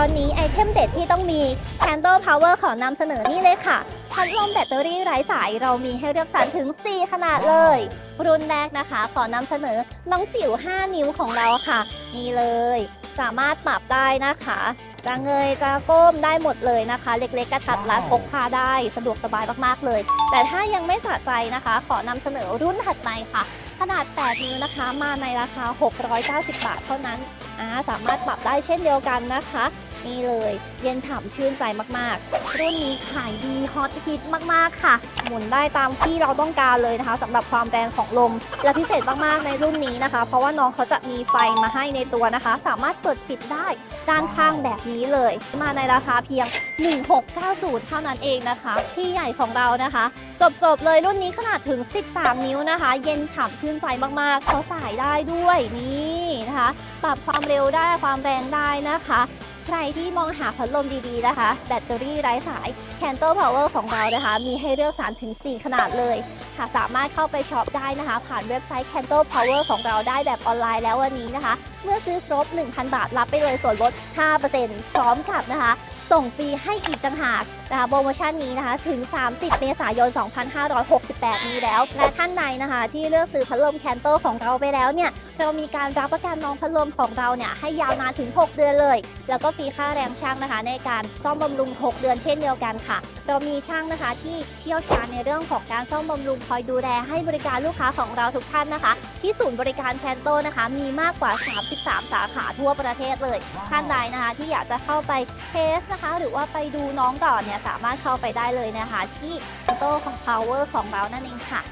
อนนี้ไอเทมเด็ดที่ต้องมี Candle Power ขอนำเสนอนี่เลยค่ะ พัดลมแบตเตอรี่ไร้สายเรามีให้เลือกสรรถึง 4 ขนาดเลย รุ่นแรกนะคะขอนำเสนอน้องจิ๋ว 5 นิ้วของเราค่ะ นี่เลย สามารถปรับได้นะคะจะเงยจะก้มได้หมดเลยนะคะ เล็กๆกระทัดรัดพกพาได้สะดวกสบายมากๆเลย แต่ถ้ายังไม่สะใจนะคะ ขอนำเสนอรุ่นถัดไปค่ะ ขนาด 8 นิ้วนะคะ มาในราคา 690 บาทเท่านั้นสามารถปรับได้เช่นเดียวกันนะคะ นี่เลย เย็นฉ่ำชื่นใจมากๆ รุ่นนี้ขายดีฮอตฮิตมากๆค่ะ หมุนได้ตามที่เราต้องการเลยนะคะสำหรับความแรงของลม และพิเศษมากๆในรุ่นนี้นะคะ เพราะว่าน้องเขาจะมีไฟมาให้ในตัวนะคะ สามารถเปิดปิดได้ด้านข้างแบบนี้เลย มาในราคาเพียง 1690 เท่านั้นเองนะคะ ที่ใหญ่ของเรานะคะจบๆเลยรุ่นนี้ขนาดถึง 13 นิ้วนะคะ เย็นฉ่ำชื่นใจมากๆเขาสายได้ด้วยนี่นะคะ ปรับความเร็วได้ความแรงได้นะคะ ใครที่มองหาพัดลมดีๆนะคะ แบตเตอรี่ไร้สาย Canto Power ของเรานะคะ มีให้เลือกสารถึง4ขนาดเลยค่ะสามารถเข้าไปช็อปได้นะคะ ผ่านเว็บไซต์ Canto Power ของเราได้แบบออนไลน์แล้ววันนี้นะคะ เมื่อซื้อครบ 1,000 บาทรับไปเลยส่วนลด 5%พร้อมกับนะคะ ส่งฟรีให้อีกต่างหากนะคะโปรโมชั่นนี้นะคะ ถึง 30 เมษายน 2568 นี้แล้ว และท่านใดนะคะ ที่เลือกซื้อพัดลมแคนโตของเราไปแล้วเนี่ย เรามีการรับประกันน้องพัดลมของเราเนี่ยให้ยาวนานถึง 6 เดือนเลย แล้วก็ฟรีค่าแรงช่างนะคะ ในการซ่อมบำรุง 6 เดือนเช่นเดียวกันค่ะ เรามีช่างนะคะที่เชี่ยวชาญในเรื่องของการซ่อมบำรุงคอยดูแลให้บริการลูกค้าของเราทุกท่านนะคะ ที่ศูนย์บริการแคนโตนะคะ มีมากกว่า 33 สาขาทั่วประเทศเลยท่านใดนะคะ ที่อยากจะเข้าไปเทสนะคะ หรือว่าไปดูน้องก่อนเนี่ยสามารถเข้าไปได้เลยนะคะ ที่แคนโตของ Power ของเรานั่นเองค่ะ